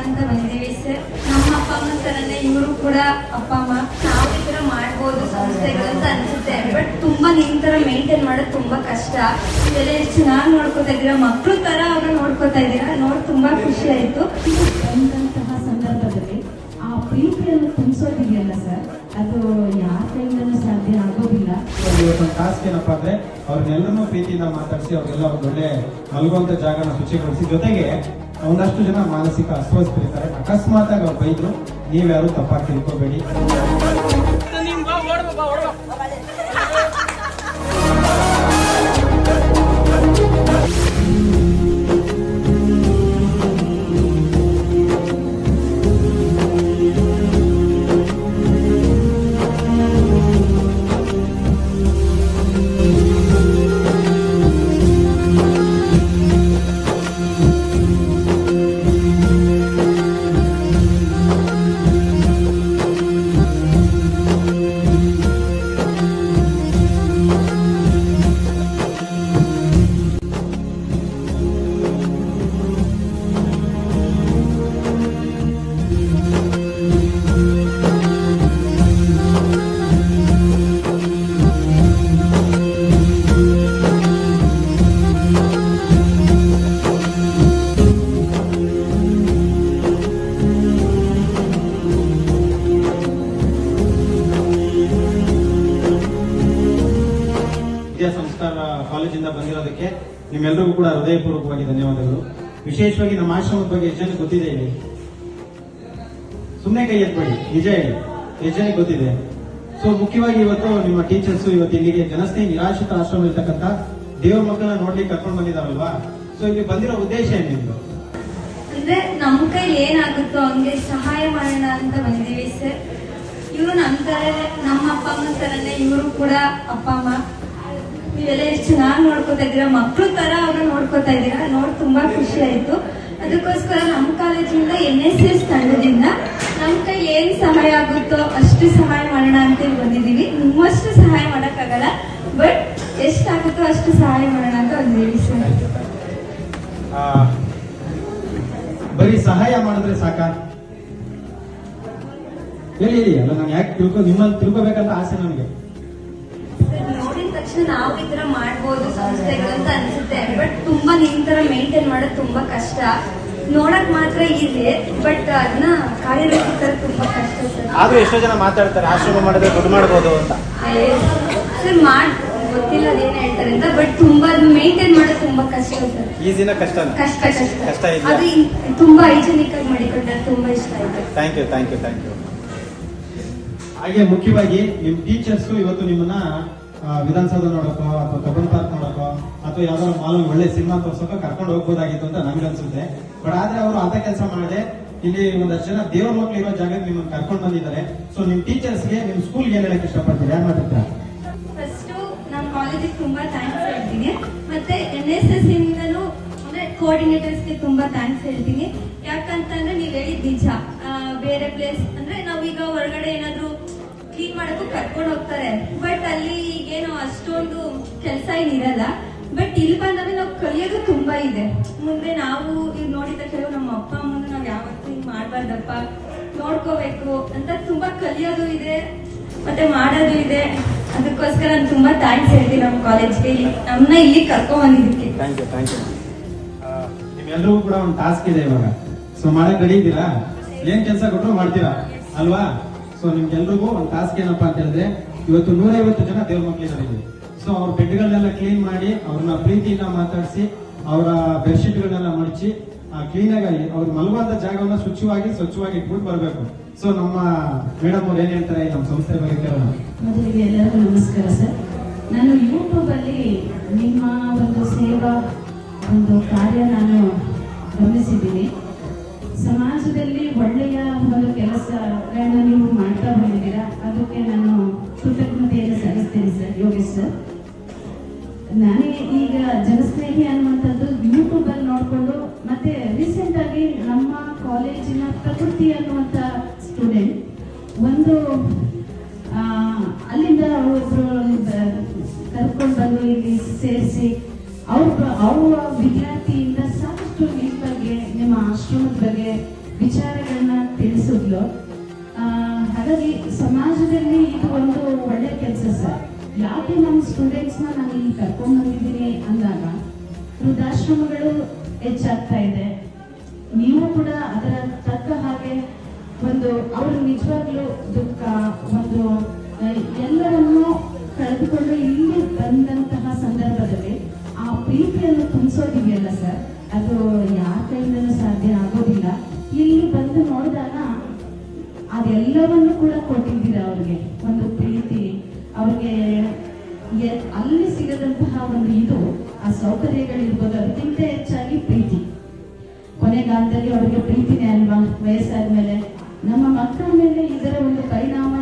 ಅಂತ ಬಂದೀವಿ ಸರ್. ನಮ್ಮ ಅಪ್ಪ ಅಮ್ಮ ತರನೇ ಇವರು ಕೂಡ ಅಪ್ಪ ಅಮ್ಮ ನಾವು ಈ ಥರ ಮಾಡ್ಬೋದು ಸಂಸ್ಥೆಗಳು ಅಂತ ಅನ್ಸುತ್ತೆ. ಬಟ್ ತುಂಬಾ ನಿಮ್ ತರ ಮೇಂಟೈನ್ ಮಾಡೋದು ತುಂಬಾ ಕಷ್ಟ. ಇದೆಲ್ಲ ಎಷ್ಟು ಚೆನ್ನಾಗಿ ನೋಡ್ಕೊತಾ ಇದ್ದೀರಾ? ಮಕ್ಳು ತರ ಅವ್ರು ನೋಡ್ಕೊತಾ ಇದ್ದೀರಾ? ನೋಡ್ ತುಂಬಾ ಖುಷಿ ಆಯ್ತು. ಬಂದಂತಹ ಸಂದರ್ಭದಲ್ಲಿ ಆ ಪ್ರೀತಿಯನ್ನು ತುಂಬಿಸೋದಿದೆಯಲ್ಲ ಸರ್? ಅದು ಯಾರ ಕೈಯಿಂದಲೂ ಸಾಧ್ಯ ಆಗೋದಿಲ್ಲ? ಇವತ್ತೊಂದು ಟಾಸ್ಕ್ ಏನಪ್ಪಾ ಅಂದ್ರೆ ಅವ್ರನ್ನೆಲ್ಲರೂ ಪ್ರೀತಿಯಿಂದ ಮಾತಾಡಿಸಿ ಅವ್ರಿಗೆಲ್ಲ ಒಂದೊಳ್ಳೆ ಒಳ್ಳೆ ಮಲಗುವಂತ ಜಾಗನ ಶುಚಿಗೊಳಿಸಿ. ಜೊತೆಗೆ ಒಂದಷ್ಟು ಜನ ಮಾನಸಿಕ ಅಸ್ವಸ್ಥರಿದ್ದಾರೆ. ಅಕಸ್ಮಾತ್ ಆಗಿ ಅವ್ರು ಬೈದ್ರು ನೀವ್ಯಾರು ತಪ್ಪಾಗಿ ತಿಳ್ಕೊಬೇಡಿ. ಕೂಡ ಹೃದಯಪೂರ್ವಕವಾಗಿ ಧನ್ಯವಾದಗಳು. ವಿಶೇಷವಾಗಿ ನಮ್ಮ ಆಶ್ರಮದ ಬಗ್ಗೆ ಎಷ್ಟು ಜನಕ್ಕೆ ಗೊತ್ತಿದೆ ಹೇಳಿ? ಸುಮ್ಮನೆ ಕೈ ಎತ್ಬೇಡಿ. ನಿಜ ಹೇಳಿ. ಎಷ್ಟು ಗೊತ್ತಿದೆ? ಸೊ ಮುಖ್ಯವಾಗಿ ಇವತ್ತು ನಿಮ್ಮ ಟೀಚರ್ಸ್ ಇವತ್ತು ಇಲ್ಲಿಗೆ ಜನಸ್ನೇಹಿ, ನಿರಾಶ್ರಿತ ಆಶ್ರಮ ಇರ್ತಕ್ಕಂಥ ದೇವ್ರ ಮಕ್ಕಳನ್ನ ನೋಡ್ಲಿಕ್ಕೆ ಕರ್ಕೊಂಡು ಬಂದಿದಾರಲ್ವಾ ಸೊ ಇಲ್ಲಿ ಬಂದಿರೋ ಉದ್ದೇಶ ಏನ್ ನಿಮ್ದು? ಅಂದ್ರೆ ನಮ್ ಕೈ ಏನಾಗುತ್ತೋ ಹಂಗೆ ಸಹಾಯ ಮಾಡೋಣ ಅಂತ ಬಂದಿದ್ದೀವಿ ಸರ್. ಇವರು ನಮ್ ತರ ನಮ್ಮ ಅಪ್ಪ ಅಮ್ಮ ತರನೇ ಇವರು ಕೂಡ ಅಪ್ಪ ಅಮ್ಮ. ಚೆನ್ನಾಗಿ ನೋಡ್ಕೊತಾ ಇದ್ದೀರಾ ಮಕ್ಕಳು ತರ ಅವ್ರು ನೋಡ್ಕೋತಾ ಇದ್ದೀರಾ, ನೋಡ್ ತುಂಬಾ ಖುಷಿ ಆಯ್ತು. ಅದಕ್ಕೋಸ್ಕರ ನಮ್ಮ ಕಾಲೇಜಿಂದ ಎನ್ ಎಸ್ ಎಸ್ ತಂಡದಿಂದ ನಮ್ ಕೈ ಏನ್ ಸಹಾಯ ಆಗುತ್ತೋ ಅಷ್ಟು ಸಹಾಯ ಮಾಡೋಣ ಅಂತ ಬಂದಿದ್ದೀವಿ. ನಿಮ್ಮಷ್ಟು ಸಹಾಯ ಮಾಡಕ್ಕಾಗಲ್ಲ, ಬಟ್ ಎಷ್ಟಾಗುತ್ತೋ ಅಷ್ಟು ಸಹಾಯ ಮಾಡೋಣ ಅಂತ ಬಂದಿದ್ದೀವಿ ಸರ್. ಬರೀ ಸಹಾಯ ಮಾಡಿದ್ರೆ ಸಾಕ? ಹೇಳಿ ಹೇಳಿ, ಅಲ್ಲ, ನಾನು ಯಾಕೆ ತಿಳ್ಕೊ ನಿಮ್ಮಲ್ಲಿ ತಿಳ್ಕೊಬೇಕಂತ ಆಸೆ ನನಗೆ ತಕ್ಷಣ ನಾವು ಈ ತರ ಮಾಡ್ಬೋದು ಸಂಸ್ಥೆಗಳು ಅಂತ ಅನ್ಸುತ್ತೆ. ಬಟ್ ತುಂಬಾ ನಿಮ್ ತರ ಮೇಂಟೈನ್ ಮಾಡೋದು ತುಂಬಾ ಕಷ್ಟ. ನೋಡಕ್ ಮಾತ್ರ ಇದೆ ಬಟ್ ಅದನ್ನ ಕಾರ್ಯರೂಪಕ್ಕೆ ತುಂಬಾ ಕಷ್ಟ ಸರ್. ಆದ್ರೂ ಎಷ್ಟೋ ಜನ ಮಾತಾಡ್ತಾರೆ ಆಶ್ರಮ ಮಾಡಿದ್ರೆ ದುಡ್ಡು ಮಾಡ್ಬೋದು ಅಂತ. ಸರ್ ಮಾಡ್ ಗೊತ್ತಿಲ್ಲ ಅದೇನ್ ಹೇಳ್ತಾರೆ ಅಂತ ಬಟ್ ತುಂಬಾ ಮೇಂಟೈನ್ ಮಾಡೋದು ತುಂಬಾ ಕಷ್ಟ ಸರ್. ಈಸಿನ ಕಷ್ಟನ? ಕಷ್ಟ ಕಷ್ಟ. ಕಷ್ಟ ಇದೆಯಾ? ಅದು ಇನ್- ತುಂಬಾ ಹೈಜೆನಿಕ್ ಆಗಿ ಮಾಡಿಕೊಂಡ್ರೆ ತುಂಬಾ ಇಷ್ಟ ಆಯ್ತು. Thank you thank you thank you ಹಾಗೆ ಮುಖ್ಯವಾಗಿ ನಿಮ್ ಟೀಚರ್ಸ್ ಇವತ್ತು ನಿಮ್ಮನ್ನ ವಿಧಾನಸೌಧ ನೋಡೋಕ್ಕೋ ಅಥವಾ ಕಬ್ಬನ್ ಪಾರ್ಕ್ ನೋಡೋಕ್ಕೋ ಅಥವಾ ಯಾವ್ದಾದ್ರು ಮಾಲ್, ಒಳ್ಳೆ ಸಿನಿಮಾ ತೋರ್ಸಕ್ಕೋ ಕರ್ಕೊಂಡು ಹೋಗ್ಬೋದಾಗಿತ್ತು ಅಂತ ನಮ್ಗೆ ಅನ್ಸುತ್ತೆ. ಬಟ್ ಆದ್ರೆ ಅವರು ಅದೇ ಕೆಲಸ ಮಾಡದೆ ಇಲ್ಲಿ ಒಂದಷ್ಟು ಜನ ದೇವ್ರ ಮಕ್ಳು ಇರೋ ಜಾಗಕ್ಕೆ ನಿಮ್ಮನ್ನು ಕರ್ಕೊಂಡು ಬಂದಿದ್ದಾರೆ. ಸೊ ನಿಮ್ ಟೀಚರ್ಸ್ಗೆ ನಿಮ್ ಸ್ಕೂಲ್ಗೆ ಏನ್ ಹೇಳಕ್ ಇಷ್ಟಪಡ್ತೀರಿ? ಯಾರು ಮಾತಾಡ್ತಾರೆ? ಫಸ್ಟ್ ನಮ್ಮ ಕಾಲೇಜಿಗೆ ತುಂಬಾ ಥ್ಯಾಂಕ್ಸ್ ಹೇಳ್ತೀನಿ. ಮತ್ತೆ ಎನ್ ಎಸ್ ಎಸ್ ಇಂದನೂ ಅಂದ್ರೆ ಕೋಆರ್ಡಿನೇಟರ್ಸ್ಗೆ ತುಂಬಾ ಥ್ಯಾಂಕ್ಸ್ ಹೇಳ್ತೀನಿ. ಯಾಕಂತಂದ್ರೆ ನೀವ್ ಹೇಳಿದ್ ನಿಜ. ಬೇರೆ ಪ್ಲೇಸ್ ಅಂದ್ರೆ ನಾವೀಗ ಹೊರಗಡೆ ಏನಾದ್ರು ಕ್ಲೀನ್ ಮಾಡಕ್ಕೂ ಕರ್ಕೊಂಡು ಹೋಗ್ತಾರೆ. ಬಟ್ ಅಲ್ಲಿ ಈಗೇನು ಅಷ್ಟೊಂದು ಕೆಲಸ ಏನಿರಲ್ಲ ಬಟ್ ಇಲ್ಲಿ ಬಂದಾಗ ನಾವು ಕಲಿಯೋದು ತುಂಬಾ ಇದೆ. ಮುಂದೆ ನಾವು ಇಲ್ಲಿ ನೋಡಿದ ಕೆಲವು ನಮ್ಮ ಅಪ್ಪ ಅಮ್ಮನ ನಾವು ಯಾವತ್ತೂ ಹಿಂಗ್ ಮಾಡಬಾರ್ದಪ್ಪ. ನೋಡ್ಕೋಬೇಕು ಅಂತ ತುಂಬಾ ಕಲಿಯೋದು ಇದೆ. ಮತ್ತೆ ಮಾಡೋದು ಇದೆ. ಅದಕ್ಕೋಸ್ಕರ ನಾನು ತುಂಬಾ ಥ್ಯಾಂಕ್ಸ್ ಹೇಳ್ತೀನಿ ನಮ್ಮ ಕಾಲೇಜ್ಗೆ ನಮ್ಮನ್ನ ಇಲ್ಲಿ ಕರ್ಕೊಂಡ್ ಬಂದಿದ್ದಕ್ಕೆ. ಥ್ಯಾಂಕ್ ಯು ಥ್ಯಾಂಕ್ ಯು ನಿಮ್ಮೆಲ್ಲರಿಗೂ ಕೂಡ ಒಂದು ಟಾಸ್ಕ್ ಇದೆ ಇವಾಗ. ಸೊ ಮಾಡಕ್ ಕಡಿಯಿದ್ದೀರಾ ಏನ್ ಕೆಲಸ ಕೊಟ್ಟರು ಮಾಡ್ತೀರಾ? ಅಲ್ವಾ? ಸೊ ನಿಮ್ಗೆಲ್ರಿಗೂ ಒಂದು ಟಾಸ್ಕ್ ಏನಪ್ಪ ಅಂತ ಹೇಳಿದ್ರೆ, ಇವತ್ತು ನೂರೈವತ್ತು ಜನ ದೇವ್ರ ಮಕ್ಕಳಿದ್ದಾರೆ ಸೊ ಅವ್ರ ಬೆಡ್ಗಳನ್ನೆಲ್ಲ ಕ್ಲೀನ್ ಮಾಡಿ, ಅವ್ರನ್ನ ಪ್ರೀತಿಯಿಂದ ಮಾತಾಡಿಸಿ, ಅವರ ಬೆಡ್ಶೀಟ್ಗಳನ್ನೆಲ್ಲ ಮಡಚಿ ಕ್ಲೀನಾಗಿ ಅವ್ರು ಮಲಗುವಂತ ಜಾಗವನ್ನ ಸ್ವಚ್ಛವಾಗಿ ಸ್ವಚ್ಛವಾಗಿ ಇಟ್ಬಿಟ್ಟು ಬರಬೇಕು. ಸೊ ನಮ್ಮ ಮೇಡಮ್ ಅವ್ರು ಏನ್ ಹೇಳ್ತಾರೆ? ನಮ್ಮ ಸಂಸ್ಥೆ ಬಗ್ಗೆ ಕೇಳೋಣ. ಎಲ್ಲರಿಗೂ ನಮಸ್ಕಾರ ಸರ್. ನಾನು ಯೂಟ್ಯೂಬಲ್ಲಿ ನಿಮ್ಮ ಒಂದು ಸೇವಾ ಒಂದು ಕಾರ್ಯ ನಾನು ಗಮನಿಸಿದ್ದೀನಿ. ಸಮಾಜದಲ್ಲಿ ಒಳ್ಳೆಯ ಒಂದು ಕೆಲಸ ನೀವು ನಾನು ಕೃತಜ್ಞತೆಯನ್ನು ಸಲ್ಲಿಸ್ತೇನೆ ಸರ್, ಯೋಗೇಶ್ ಸರ್. ನಾನೇ ಈಗ ಜನಸ್ನೇಹಿ ಅನ್ನುವಂಥದ್ದು ಯೂಟ್ಯೂಬ್ ಅಲ್ಲಿ ನೋಡಿಕೊಂಡು ಮತ್ತೆ ರೀಸೆಂಟ್ ಆಗಿ ನಮ್ಮ ಕಾಲೇಜಿನ ಪ್ರಕೃತಿ ಅನ್ನುವಂಥ ಸ್ಟೂಡೆಂಟ್ ಒಂದು ಅಲ್ಲಿಂದ ಒಬ್ಬರು ಕರ್ಕೊಂಡು ಬಂದು ಇಲ್ಲಿ ಸೇರಿಸಿ, ಅವ್ರ ಅವ್ರ ವಿದ್ಯಾರ್ಥಿಯಿಂದ ನೀವು ಕೂಡ ಅದರ ತಕ್ಕ ಹಾಗೆ ಒಂದು, ಅವರು ನಿಜವಾಗ್ಲೂ ದುಃಖ, ಒಂದು ಎಲ್ಲರನ್ನೂ ಕಳೆದುಕೊಂಡು ಇಲ್ಲಿ ಬಂದಂತಹ ಸಂದರ್ಭದಲ್ಲಿ ಆ ಪ್ರೀತಿಯನ್ನು ತುಂಬಿಸೋದಿದೆಯಲ್ಲ ಸರ್? ಅದು ಯಾರ ಕೈಯಿಂದಲೂ ಸಾಧ್ಯ ಆಗೋದಿಲ್ಲ. ಇಲ್ಲಿ ಬಂದು ನೋಡಿದಾಗ ಅದೆಲ್ಲವನ್ನು ಕೂಡ ಕೊಟ್ಟಿದ್ದೀರ ಅವ್ರಿಗೆ? ಒಂದು ಪ್ರೀತಿ, ಅವ್ರಿಗೆ ಅಲ್ಲಿ ಸಿಗದಂತಹ ಒಂದು ಇದು, ಆ ಸೌಕರ್ಯಗಳಿರ್ಬೋದು. ಅದಕ್ಕಿಂತ ಹೆಚ್ಚಾಗಿ ಪ್ರೀತಿ. ಕೊನೆಗಾಲದಲ್ಲಿ ಅವರಿಗೆ ಪ್ರೀತಿನೇ ಅಲ್ವಾ? ವಯಸ್ಸಾದ ಮೇಲೆ. ನಮ್ಮ ಮಕ್ಕಳ ಮೇಲೆ ಇದರ ಒಂದು ಪರಿಣಾಮ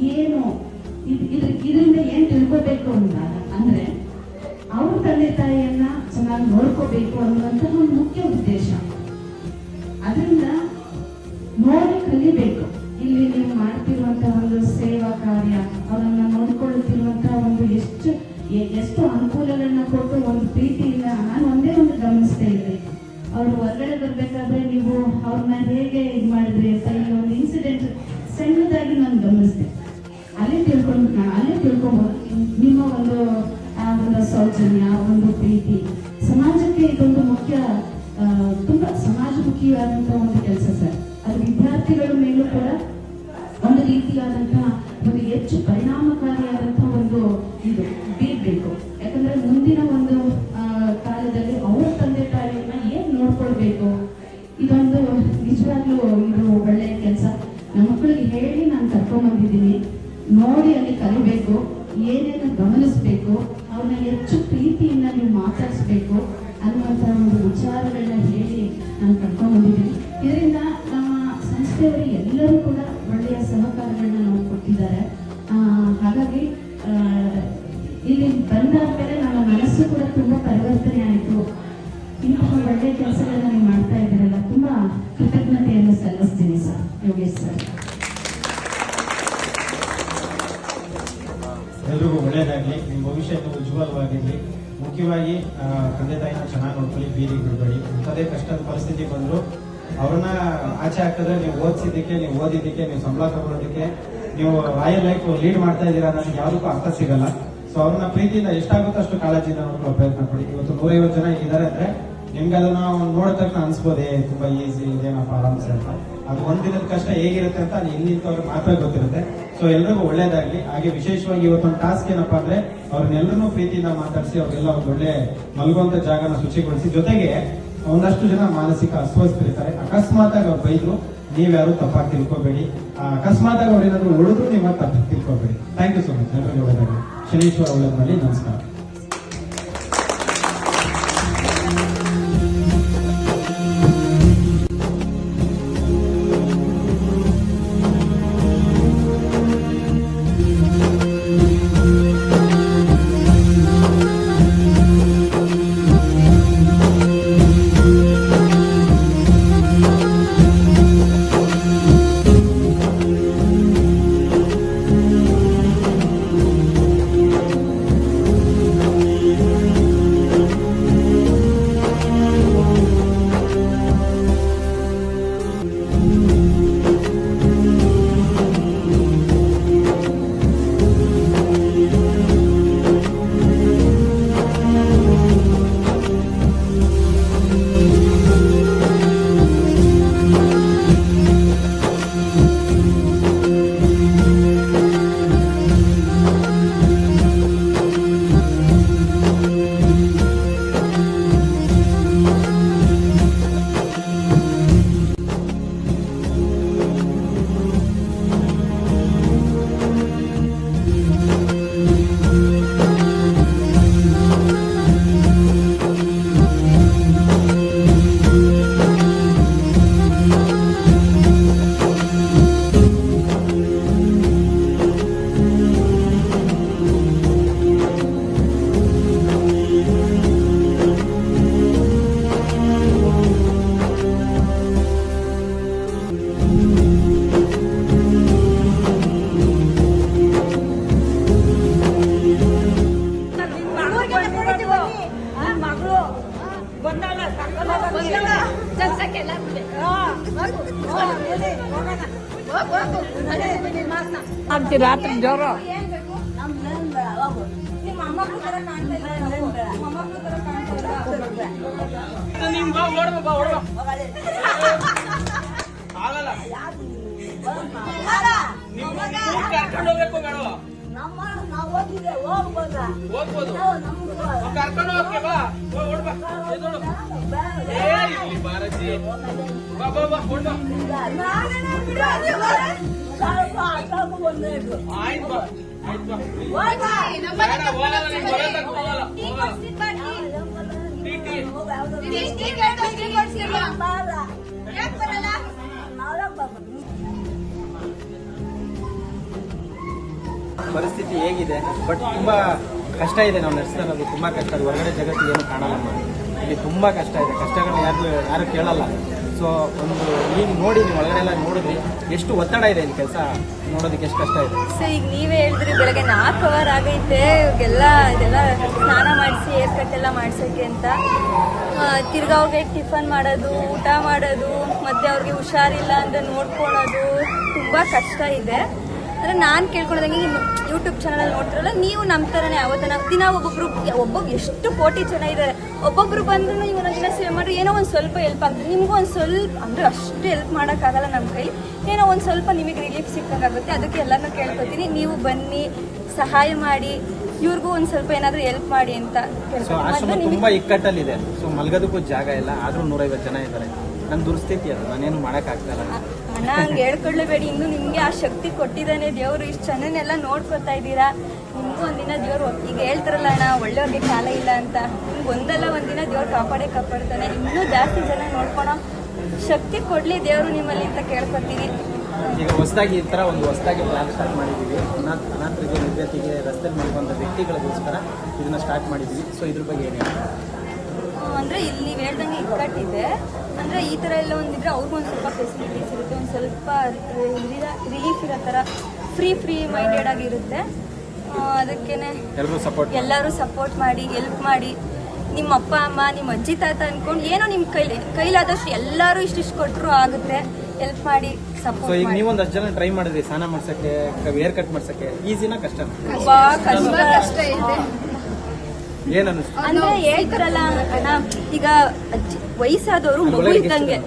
ಏನು? ಇದ್- ಇದ್ರ ಇದರಿಂದ ಏನ್ ತಿಳ್ಕೋಬೇಕು ಅಂತ ಅಂದ್ರೆ ಅವ್ರ ತಂದೆ ತಾಯಿಯನ್ನ ಚೆನ್ನಾಗಿ ನೋಡ್ಕೋಬೇಕು ಅನ್ನುವಂತ ಒಂದು ಮುಖ್ಯ ಉದ್ದೇಶ. ಅದರಿಂದ ನೋಡಿ ಕಲಿಬೇಕು. ಇಲ್ಲಿ ನೀವು ಮಾಡ್ತಿರುವಂತಹ ಒಂದು ಸೇವಾ ಕಾರ್ಯ, ಅವರನ್ನ ನೋಡ್ಕೊಳ್ಳುತ್ತಿರುವಂತಹ ಒಂದು ಎಷ್ಟು ಎಷ್ಟು ಅಲ್ಲೇ ತಿಳ್ಕೊಬೋದು ನಿಮ್ಮ ಒಂದು, ಆ, ಒಂದು ಸೌಜನ್ಯ, ಒಂದು ಪ್ರೀತಿ. ಸಮಾಜಕ್ಕೆ ಇದೊಂದು ಮುಖ್ಯ ತುಂಬಾ ಸಮಾಜಮುಖಿಯಾದಂತಹ ಒಂದು ಕೆಲಸ ಸರ್. ಅದು ವಿದ್ಯಾರ್ಥಿಗಳ ಮೇಲೂ ಕೂಡ ಒಂದು ರೀತಿಯಾದಂತಹ ಒಂದು ಹೆಚ್ಚು ಪರಿಣಾಮಕಾರಿಯಾದಂತಹ ಬೀದಿಗೆ ಬಿಡಬೇಡಿ ಅಂಥದೇ ಕಷ್ಟದ ಪರಿಸ್ಥಿತಿ ಬಂದ್ರು ಅವ್ರನ್ನ ಆಚೆ ಹಾಕಿದ್ರೆ ನೀವು ಓದಿಸಿದ್ದಕ್ಕೆ, ನೀವು ಓದಿದ್ದಕ್ಕೆ, ನೀವು ಸಂಬಳ ತಗೊಳ್ಳೋದಕ್ಕೆ ನೀವು ರಾಯಲ್ ಲೈಫ್ ಲೀಡ್ ಮಾಡ್ತಾ ಇದ್ದೀರಾ ನನಗೆ ಯಾವುದಕ್ಕೂ ಅರ್ಥ ಸಿಗಲ್ಲ. ಸೊ ಅವ್ರನ್ನ ಪ್ರೀತಿಯಿಂದ ಎಷ್ಟಾಗುತ್ತೋ ಅಷ್ಟು ಕಾಳಜಿಯಿಂದ ನೋಡ್ಕೊಳ್ಳೋ ಪ್ರಯತ್ನ ಪಡಿ. ಇವತ್ತು ನೂರೈವತ್ತು ಜನ ಇದ್ದಾರೆ ಅಂದ್ರೆ ನಿಮ್ಗೆ ಅದನ್ನ ನೋಡ್ತಕ್ಕ ಅನ್ಸ್ಬೋದೇ ತುಂಬಾ ಈಸಿ ಇದೇನಪ್ಪ ಆರಾಮ್ಸೆ ಅಂತ. ಅದು ಒಂದಿನದ ಕಷ್ಟ ಹೇಗಿರುತ್ತೆ ಅಂತ ಅಲ್ಲಿ ಇಲ್ಲಿ ನಿಂತವ್ರಿಗೆ ಮಾತ್ರ ಗೊತ್ತಿರುತ್ತೆ. ಸೊ ಎಲ್ರಿಗೂ ಒಳ್ಳೇದಾಗ್ಲಿ. ಹಾಗೆ ವಿಶೇಷವಾಗಿ ಇವತ್ತೊಂದು ಟಾಸ್ಕ್ ಏನಪ್ಪಾ ಅಂದ್ರೆ ಅವ್ರನ್ನೆಲ್ಲರೂ ಪ್ರೀತಿಯಿಂದ ಮಾತಾಡಿಸಿ, ಅವ್ರಿಗೆಲ್ಲ ಒಂದು ಒಳ್ಳೆ ಮಲಗುವಂತ ಜಾಗನ ಶುಚಿಗೊಳಿಸಿ. ಜೊತೆಗೆ ಒಂದಷ್ಟು ಜನ ಮಾನಸಿಕ ಅಸ್ವಸ್ಥರಿರ್ತಾರೆ ಅಕಸ್ಮಾತ್ ಆಗಿ ಅವ್ರು ಬೈದ್ರು, ನೀವ್ಯಾರು ತಪ್ಪಾಗಿ ತಿಳ್ಕೊಬೇಡಿ. ಅಕಸ್ಮಾತ್ ಆಗಿ ಅವ್ರು ಏನಾದ್ರು ಉಳಿದ್ರು ನೀವು ತಪ್ಪಾಗಿ ತಿಳ್ಕೊಬೇಡಿ. ಥ್ಯಾಂಕ್ ಯು ಸೊ ಮಚ್ ಧನ್ಯವಾದಗಳು ಒಳ್ಳೇದಾಗಲಿ. ಶನೀಶ್ವರ ನಮಸ್ಕಾರ. ನಿಮ್ಮ ಮೊಮ್ಮಕ್ಳು ತರ ಕಾಣ್ತಾ ಇಲ್ಲ ಕಾಣ್ತಾ ಕರ್ಕೊಂಡು ಹೋಗಕ್ಕೆ ಬಾ ಬಾ. ಬಾ, ಬಾ. ಆಯ್ತ್ ಬಾ, ಪರಿಸ್ಥಿತಿ ಹೇಗಿದೆ ಬಟ್ ತುಂಬಾ ಕಷ್ಟ ಇದೆ ನಾವು ನಡೆಸ್ತಾ ಇರೋದು ತುಂಬಾ ಕಷ್ಟ. ಹೊರಗಡೆ ಜಗತ್ತಿಗೆ ಏನು ಕಾಣಲ್ಲ. ಇಲ್ಲಿ ತುಂಬಾ ಕಷ್ಟ ಇದೆ. ಕಷ್ಟಗಳನ್ನ ಯಾರು ಯಾರು ಕೇಳಲ್ಲ. ಸೊ ಒಂದು ಈಗ ನೋಡಿ ನೀವು ಒಳಗಡೆ ಎಲ್ಲ ನೋಡಿದ್ರಿ, ಎಷ್ಟು ಒತ್ತಡ ಇದೆ ಇಲ್ಲಿ ಕೆಲಸ ನೋಡೋದಕ್ಕೆ ಎಷ್ಟು ಕಷ್ಟ ಇದೆ? ಸೊ ಈಗ ನೀವೇ ಹೇಳಿದ್ರಿ, ಬೆಳಗ್ಗೆ ನಾಲ್ಕು ಅವರ್ ಆಗೈತೆ, ಇವಾಗೆಲ್ಲ ಇದೆಲ್ಲ ಸ್ನಾನ ಮಾಡಿಸಿ ಏರ್ ಕಟ್ ಎಲ್ಲ ಮಾಡ್ಸೋಕ್ಕೆ ಅಂತ. ತಿರ್ಗಾ ಅವ್ರಿಗೆ ಟಿಫನ್ ಮಾಡೋದು, ಊಟ ಮಾಡೋದು, ಮತ್ತೆ ಅವ್ರಿಗೆ ಹುಷಾರಿಲ್ಲ ಅಂತ ನೋಡ್ಕೊಳೋದು ತುಂಬ ಕಷ್ಟ ಇದೆ. ಅಂದ್ರೆ ನಾನು ಕೇಳ್ಕೊಳ್ಳೋದಂಗೆ ಯೂಟ್ಯೂಬ್ ಚಾನಲ್ ನೋಡ್ತಿರಲ್ಲ ನೀವು ನಮ್ಮ ಥರನೇ ಯಾವತ್ತನ ದಿನ ಒಬ್ಬೊಬ್ರು ಒಬ್ಬೊಬ್ಬ ಎಷ್ಟು ಕೋಟಿ ಜನ ಇದ್ದಾರೆ. ಒಬ್ಬೊಬ್ರು ಬಂದ್ರು ನೀವು ಒಂದೊಂದಿನ ಸೇವೆ ಮಾಡಿ ಏನೋ ಒಂದು ಸ್ವಲ್ಪ ಹೆಲ್ಪ್ ಆಗ್ತದೆ ನಿಮಗೂ ಒಂದು ಸ್ವಲ್ಪ ಅಂದ್ರೆ ಅಷ್ಟು ಹೆಲ್ಪ್ ಮಾಡೋಕ್ಕಾಗಲ್ಲ ನಮ್ಮ ಕೈಲಿ. ಏನೋ ಒಂದು ಸ್ವಲ್ಪ ನಿಮಗೆ ರಿಲೀಫ್ ಸಿಕ್ಕಾಗುತ್ತೆ ಅದಕ್ಕೆ ಎಲ್ಲನೂ ಕೇಳ್ಕೊತೀನಿ. ನೀವು ಬನ್ನಿ ಸಹಾಯ ಮಾಡಿ ಇವ್ರಿಗೂ ಒಂದು ಸ್ವಲ್ಪ ಏನಾದರೂ ಹೆಲ್ಪ್ ಮಾಡಿ ಅಂತ ತುಂಬ ಇಕ್ಕಟ್ಟಲ್ಲಿದೆ. ಸೊ ಮಲಗೋದಕ್ಕೂ ಜಾಗ ಇಲ್ಲ. ಆದರೂ ನೂರೈವತ್ತು ಜನ ಇದ್ದಾರೆ. ನನ್ನ ದುರ್ಸ್ಥಿತಿ ಅದು. ನಾನೇನು ಮಾಡೋಕ್ಕಾಗ್ತಲ್ಲ ಅಣ್ಣ ಹಂಗೆ ಹೇಳ್ಕೊಳ್ಳಬೇಡಿ. ಇನ್ನು ನಿಮಗೆ ಆ ಶಕ್ತಿ ಕೊಟ್ಟಿದ್ದಾನೆ ದೇವರು. ಇಷ್ಟು ಜನನೆಲ್ಲ ನೋಡ್ಕೊತಾ ಇದ್ದೀರಾ? ನಿಮಗೂ ಒಂದಿನ ದೇವ್ರು ಈಗ ಹೇಳ್ತಾರಲ್ಲ ಅಣ್ಣ ಒಳ್ಳೆಯವ್ರಿಗೆ ಕಾಲ ಇಲ್ಲ ಅಂತ. ನಿಮ್ಗೆ ಒಂದಲ್ಲ ಒಂದಿನ ದೇವ್ರು ಕಾಪಾಡೇ ಕಾಪಾಡ್ತಾನೆ. ಇನ್ನೂ ಜಾಸ್ತಿ ಜನ ನೋಡ್ಕೊಳೋ ಶಕ್ತಿ ಕೊಡಲಿ ದೇವರು ನಿಮ್ಮಲ್ಲಿ ಅಂತ ಕೇಳ್ಕೊತೀನಿ. ಈಗ ಹೊಸದಾಗಿ ಈ ಥರ ಒಂದು ಹೊಸದಾಗಿ ಪ್ಲಾನ್ ಸ್ಟಾರ್ಟ್ ಮಾಡಿದ್ದೀವಿ. ಅನಾಥ ಅನಾಥರಿಗೆ ವಿದ್ಯಾರ್ಥಿಗೆ ರಸ್ತೆ ಮಲ್ಕೊಂಡ ವ್ಯಕ್ತಿಗಳಿಗೋಸ್ಕರ ಇದನ್ನ ಸ್ಟಾರ್ಟ್ ಮಾಡಿದ್ದೀವಿ. ಸೊ ಇದ್ರ ಬಗ್ಗೆ ಏನು? ಅಂದರೆ ಇಲ್ಲಿ ನೀವು ಹೇಳ್ದಂಗೆ ಇಕ್ಕಟ್ಟಿದೆ. ಅಂದರೆ ಈ ಥರ ಎಲ್ಲ ಒಂದಿದ್ರೆ ಅವ್ರಿಗೂ ಒಂದು ಸ್ವಲ್ಪ ಫೆಸಿಲಿಟೀಸ್ ಇರುತ್ತೆ ಒಂದು ಸ್ವಲ್ಪ ರಿಲೀಫ್ ಇರೋ ಥರ ಫ್ರೀ ಫ್ರೀ ಮೈಂಡೆಡ್ ಆಗಿರುತ್ತೆ ಅದಕ್ಕೇನೆ ಎಲ್ರೂ ಸಪೋರ್ಟ್ ಎಲ್ಲರೂ ಸಪೋರ್ಟ್ ಮಾಡಿ ಹೆಲ್ಪ್ ಮಾಡಿ. ನಿಮ್ಮ ಅಪ್ಪ ಅಮ್ಮ ನಿಮ್ಮ ಅಜ್ಜಿ ತಾತ ಅನ್ಕೊಂಡು ಏನೋ ನಿಮ್ಮ ಕೈಲಿ ಕೈಲಾದಷ್ಟು ಎಲ್ಲರೂ ಇಷ್ಟಿಷ್ಟು ಕೊಟ್ಟರು ಆಗುತ್ತೆ. ಹೆಲ್ಪ್ ಮಾಡಿ ಸಪೋರ್ಟ್ ಈಗ ಮಾಡಿ. ನೀವೊಂದು ಅಷ್ಟು ಜನ ಟ್ರೈ ಮಾಡಿದ್ರಿ ಸ್ನಾನ ಮಾಡ್ಸಕ್ಕೆ ಹೇರ್ ಕಟ್ ಮಾಡ್ಸಕ್ಕೆ. ಈಸಿನ ಕಷ್ಟ. ಕಷ್ಟ ಇದೆ. ಅಂದ್ರೆ ಹೇಳ್ತಾರಲ್ಲ ಅಣ್ಣ ಈಗ ವಯಸ್ಸಾದವರು ಮಗು ಇದ್ದಂಗೆ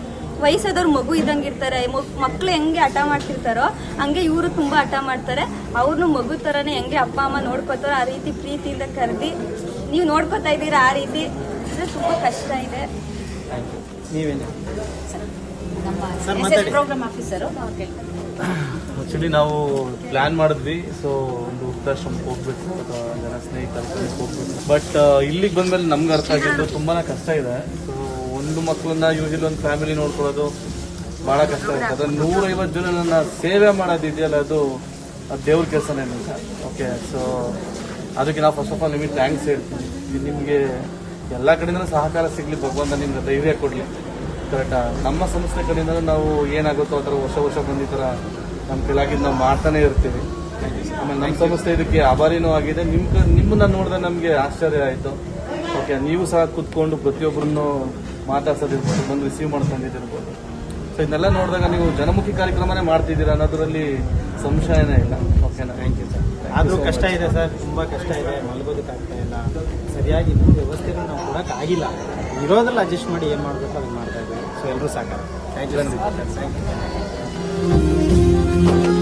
ವಯಸ್ಸಾದವ್ರು ಮಗು ಇದ್ದಂಗೆ ಇರ್ತಾರೆ ಮಕ್ಳು ಹೆಂಗೆ ಹಠ ಮಾಡ್ತಿರ್ತಾರೋ ಹಂಗೆ ಇವರು ತುಂಬಾ ಹಠ ಮಾಡ್ತಾರೆ. ಅವ್ರನ್ನು ಮಗು ತರನೇ ಹೆಂಗೆ ಅಪ್ಪ ಅಮ್ಮ ನೋಡ್ಕೋತಾರೋ ಆ ರೀತಿ ಪ್ರೀತಿಯಿಂದ ಕರೆದಿ ನೀವು ನೋಡ್ಕೋತಾ ಇದ್ದೀರಾ ಆ ರೀತಿ? ಅಂದ್ರೆ ತುಂಬಾ ಕಷ್ಟ ಇದೆ. ನೀವೇನು? ನಮ್ಮ. Programme officer. ಆಕ್ಚುಲಿ ನಾವು ಪ್ಲ್ಯಾನ್ ಮಾಡಿದ್ವಿ, ಸೊ ಒಂದು ವೃದ್ಧಾಶ್ರಮಕ್ಕೆ ಹೋಗ್ಬೇಕು, ಅಥವಾ ಜನ ಸ್ನೇಹಿತರ ಹೋಗ್ಬೇಕು. ಬಟ್ ಇಲ್ಲಿಗೆ ಬಂದಮೇಲೆ ನಮ್ಗೆ ಅರ್ಥ ಆಗಿದ್ದು ತುಂಬಾ ಕಷ್ಟ ಇದೆ. ಸೊ ಒಂದು ಮಕ್ಕಳನ್ನ ಯೂಶಲಿ ಒಂದು ಫ್ಯಾಮಿಲಿ ನೋಡ್ಕೊಳ್ಳೋದು ಬಹಳ ಕಷ್ಟ ಇದೆ ಅದ್ರ ನೂರೈವತ್ತು ಜನನನ್ನ ಸೇವೆ ಮಾಡೋದಿದೆಯಲ್ಲ ಅದು ಅದು ದೇವ್ರ ಕೆಲಸನೇ ಓಕೆ ಸೊ ಅದಕ್ಕೆ ನಾವು ಫಸ್ಟ್ ಆಫ್ ಆಲ್ ನಿಮಗೆ ಥ್ಯಾಂಕ್ಸ್ ಹೇಳ್ತೀನಿ. ನಿಮಗೆ ಎಲ್ಲ ಕಡೆಯಿಂದ ಸಹಕಾರ ಸಿಗಲಿ, ಭಗವಂತ ನಿಮ್ಗೆ ಧೈರ್ಯ ಕೊಡಲಿ. ಕರೆಕ್ಟಾ ನಮ್ಮ ಸಂಸ್ಥೆ ಕಡೆಯಿಂದ ನಾವು ಏನಾಗುತ್ತೋ ಆ ಥರ ವರ್ಷ ವರ್ಷ ಬಂದು ಈ ಥರ ನಮ್ಮ ಕೈಲಾಗಿದ್ದು ನಾವು ಮಾಡ್ತಾನೆ ಇರ್ತೀವಿ. ಆಮೇಲೆ ನಮ್ಮ ಸಂಸ್ಥೆ ಇದಕ್ಕೆ ಆಭಾರಿನೂ ಆಗಿದೆ. ನಿಮ್ಮ ನಿಮ್ಮನ್ನ ನೋಡಿದ್ರೆ ನಮಗೆ ಆಶ್ಚರ್ಯ ಆಯಿತು. ಓಕೆ ನೀವು ಸಹ ಕುತ್ಕೊಂಡು ಪ್ರತಿಯೊಬ್ಬರನ್ನು ಮಾತಾಡ್ಸೋದಿರ್ಬೋದು ಬಂದು ರಿಸೀವ್ ಮಾಡ್ಕೊಂಡಿದ್ದಿರ್ಬೋದು ಸೊ ಇದನ್ನೆಲ್ಲ ನೋಡಿದಾಗ ನೀವು ಜನಮುಖಿ ಕಾರ್ಯಕ್ರಮನೇ ಮಾಡ್ತಿದ್ದೀರಾ ಅನ್ನೋದ್ರಲ್ಲಿ ಸಂಶಯನೇ ಇಲ್ಲ. ಓಕೆನಾ ಥ್ಯಾಂಕ್ ಯು ಸರ್ ಆದರೂ ಕಷ್ಟ ಇದೆ ಸರ್. ತುಂಬ ಕಷ್ಟ ಇದೆ. ಮಲಗೋದಕ್ಕಾಗ್ತಾ ಇಲ್ಲ. ಸರಿಯಾಗಿ ಇನ್ನೂ ವ್ಯವಸ್ಥೆಗಳು ನಾವು ಕೊಡೋಕೆ ಆಗಿಲ್ಲ. ಇರೋದ್ರಲ್ಲಿ ಅಡ್ಜಸ್ಟ್ ಮಾಡಿ ಏನು ಮಾಡಬೇಕು ಅದು ಮಾಡ್ತಾ ಇದ್ದೀವಿ. ಸೊ ಎಲ್ಲರೂ ಸಾಕಾರ thank you thank you Thank you.